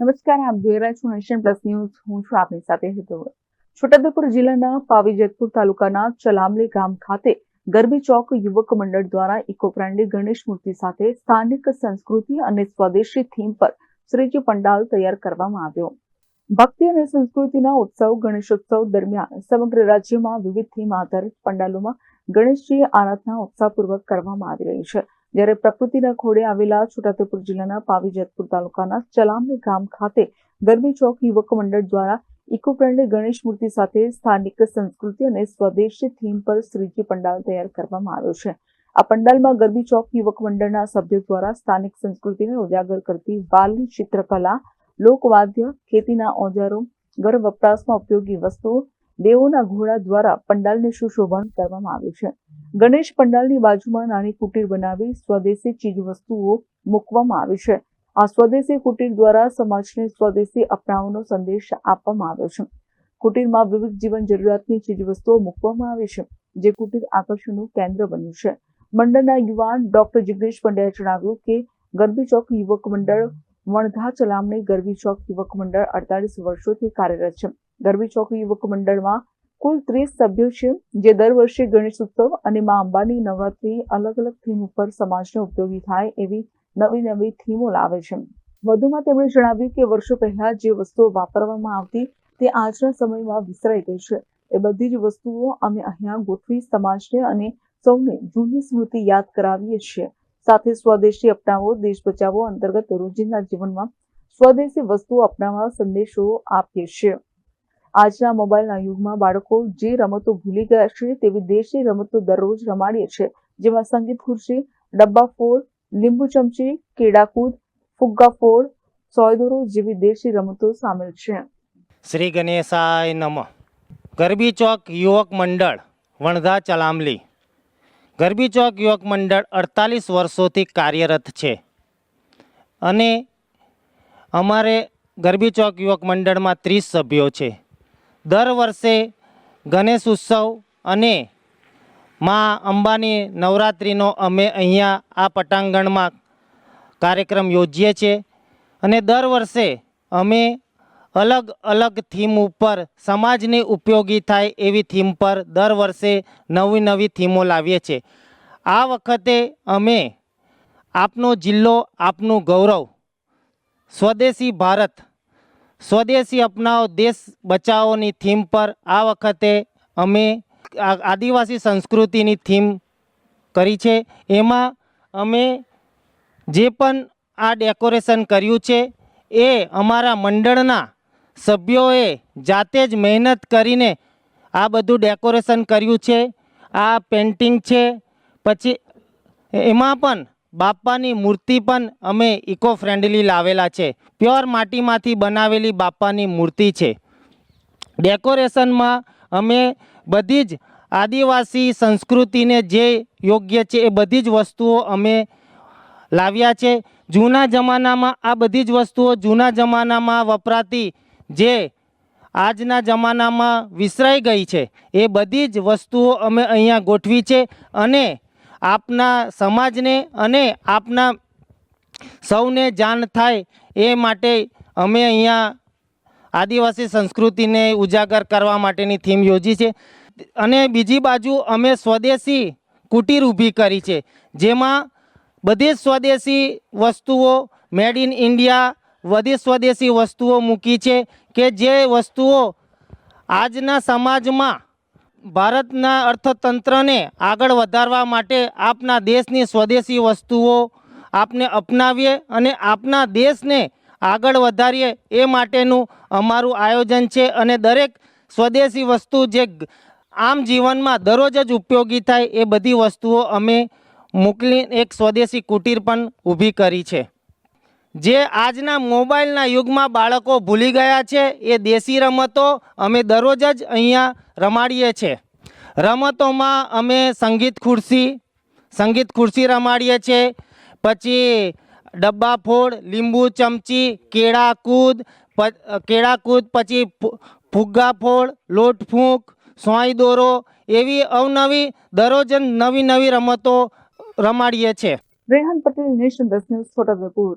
નમસ્કાર, આપ જોઈ રહ્યા છો નેશન પ્લસ ન્યૂઝ. હું છું આપની સાથે હેતુ છોટાઉદેપુર જિલ્લાના પાવીજતપુર તાલુકાના ચલામલી ગામ ખાતે ગરબી ચોક યુવક મંડળ દ્વારા ઇકો ફ્રેન્ડલી ગણેશ મૂર્તિ સાથે સ્થાનિક સંસ્કૃતિ અને સ્વદેશી થીમ પર શ્રીજી પંડાલ તૈયાર કરવામાં આવ્યો. ભક્તિ અને સંસ્કૃતિના ઉત્સવ, ગણેશોત્સવ દરમિયાન સમગ્ર રાજ્યમાં વિવિધ થીમ આધારિત પંડાલોમાં ગણેશજી આરાધના ઉત્સાહપૂર્વક કરવામાં આવી રહી છે. જ્યારે પ્રકૃતિના ખોડે આવેલા છોટાઉદેપુર જિલ્લાના પાવીજતપુર તાલુકાના ચલામણી ગામ ખાતે ગરબી ચોક યુવક મંડળ દ્વારા ઇકો ફ્રેન્ડલી ગણેશ મૂર્તિ સાથે સ્થાનિક સંસ્કૃતિ અને સ્વદેશી થીમ પર શ્રીજી પંડાલ તૈયાર કરવામાં આવ્યો છે. આ પંડાલમાં ગરબી ચોક યુવક મંડળના સભ્યો દ્વારા સ્થાનિક સંસ્કૃતિને ઉજાગર કરતી વાલની ચિત્રકલા, લોકવાદ્ય, ખેતીના ઓજારો, ઘર વપરાશમાં ઉપયોગી વસ્તુઓ દેવોના ઘોડા દ્વારા પંડાલને સુશોભન કરવામાં આવ્યું છે. ગણેશ પંડાલની બાજુમાં નાની કુટીર બનાવી સ્વદેશી ચીજ વસ્તુઓ મૂકવામાં આવી છે. આ સ્વદેશી કુટીર દ્વારા સમાજને સ્વદેશી અપનાવવાનો સંદેશ આપવામાં આવ્યો છે. કુટીરમાં વિવિધ જીવન જરૂરિયાતની ચીજ વસ્તુઓ મૂકવામાં આવી છે, જે કુટીર આકર્ષણનું કેન્દ્ર બન્યું છે. મંડળના યુવાન ડોક્ટર જિગ્નેશ પંડ્યાએ જણાવ્યું કે, ગરબી ચોક યુવક મંડળ વણધા ચલામણી ગરબી ચોક યુવક મંડળ અડતાલીસ વર્ષોથી કાર્યરત છે. ગરબી ચોક યુવક મંડળમાં કુલ ત્રીસ સભ્યો છે, જે દર વર્ષે ગણેશ ઉત્સવ અને મા અંબાની નવરાત્રી અલગ અલગ થીમ ઉપર સમાજને ઉપયોગી થાય એવી નવી નવી થીમો લાવે છે. વધુમાં તેમણે જણાવ્યું કે વર્ષો પહેલા જે વસ્તુઓ વાપરવામાં આવતી તે આજના સમયમાં વિસરાઈ ગઈ છે. એ બધી જ વસ્તુઓ અમે અહીંયા ગોઠવી સમાજને અને સૌને જૂની સ્મૃતિ યાદ કરાવીએ છીએ. સાથે સ્વદેશી અપનાવો, દેશ બચાવો અંતર્ગત રોજિંદા જીવનમાં સ્વદેશી વસ્તુઓ અપનાવવા સંદેશો આપીએ છીએ. આજના મોબાઈલના યુગમાં બાળકો જે રમતો ભૂલી ગયા છે તેવી દેશી રમતો દરરોજ રમાડીએ છીએ જેમાં સંગીત ખુરશી, ડબ્બા ફોડ, લીંબુ ચમચી કેડાકૂદ ફુગ્ગા ફોડ, સોયદોરો જેવી દેશી રમતો સામેલ છે. શ્રી ગણેશાય નમ. ગરબી ચોક યુવક મંડળ વણધા ચલામલી. ગરબી ચોક યુવક મંડળ અડતાલીસ વર્ષોથી કાર્યરત છે. અને અમારે ગરબી ચોક યુવક મંડળમાં ત્રીસ સભ્યો છે. દર વર્ષે ગણેશ ઉત્સવ અને માં અંબાની નવરાત્રિનો અમે અહીંયા આ પટાંગણમાં કાર્યક્રમ યોજીએ છીએ. અને દર વર્ષે અમે અલગ અલગ થીમ ઉપર સમાજને ઉપયોગી થાય એવી થીમ પર દર વર્ષે નવી નવી થીમો લાવીએ છીએ. આ વખતે અમે આપનો જિલ્લો આપનું ગૌરવ, સ્વદેશી ભારત સ્વદેશી અપનાવો, દેશ બચાવોની થીમ પર આ વખતે અમે આદિવાસી સંસ્કૃતિની થીમ કરી છે. એમાં અમે જે પણ આ ડેકોરેશન કર્યું છે, એ અમારા મંડળના સભ્યોએ જાતે જ મહેનત કરીને આ બધું ડેકોરેશન કર્યું છે. આ પેન્ટિંગ છે. પછી એમાં પણ બાપાની મૂર્તિ પણ અમે ઇકો ફ્રેન્ડલી લાવેલા છે. પ્યોર માટીમાંથી બનાવેલી બાપાની મૂર્તિ છે. ડેકોરેશનમાં અમે બધી જ આદિવાસી સંસ્કૃતિને જે યોગ્ય છે એ બધી જ વસ્તુઓ અમે લાવ્યા છે. જૂના જમાનામાં આ બધી જ વસ્તુઓ જૂના જમાનામાં વપરાતી જે આજના જમાનામાં વિસરાઈ ગઈ છે, એ બધી જ વસ્તુઓ અમે અહીંયા ગોઠવી છે અને આપના સમાજને અને આપના સૌને જાણ થાય એ માટે અમે અહીંયા આદિવાસી સંસ્કૃતિને ઉજાગર કરવા માટેની થીમ યોજી છે. અને બીજી બાજુ અમે સ્વદેશી કુટીર ઊભી કરી છે. જેમાં બધી જ સ્વદેશી વસ્તુઓ મેડ ઇન ઇન્ડિયા બધી સ્વદેશી વસ્તુઓ મૂકી છે કે જે વસ્તુઓ આજના સમાજમાં ભારતના અર્થતંત્રને આગળ વધારવા માટે આપના દેશની સ્વદેશી વસ્તુઓ આપને અપનાવીએ અને આપના દેશને આગળ વધારીએ એ માટેનું અમારું આયોજન છે અને દરેક સ્વદેશી વસ્તુ જે આમ જીવનમાં દરરોજ જ ઉપયોગી થાય એ બધી વસ્તુઓ અમે મોકલી એક સ્વદેશી કુટીર પણ ઊભી કરી છે. જે આજના મોબાઈલના યુગમાં બાળકો ભૂલી ગયા છે, એ દેશી રમતો અમે દરરોજ જ અહીંયા રમાડીએ છીએ રમતોમાં અમે સંગીત ખુરશી સંગીત ખુરશી રમાડીએ છીએ પછી ડબ્બા ફોડ, લીંબુ ચમચી, કેળા કૂદ કેળા કૂદ, પછી ફુગ્ગા ફોડ, લોટ ફૂંક સોંઈ દોરો એવી અવનવી દરરોજ નવી નવી રમતો રમાડીએ છીએ રેહાન પટેલ નેશન દસ ન્યૂઝ છોટાઉદેપુર.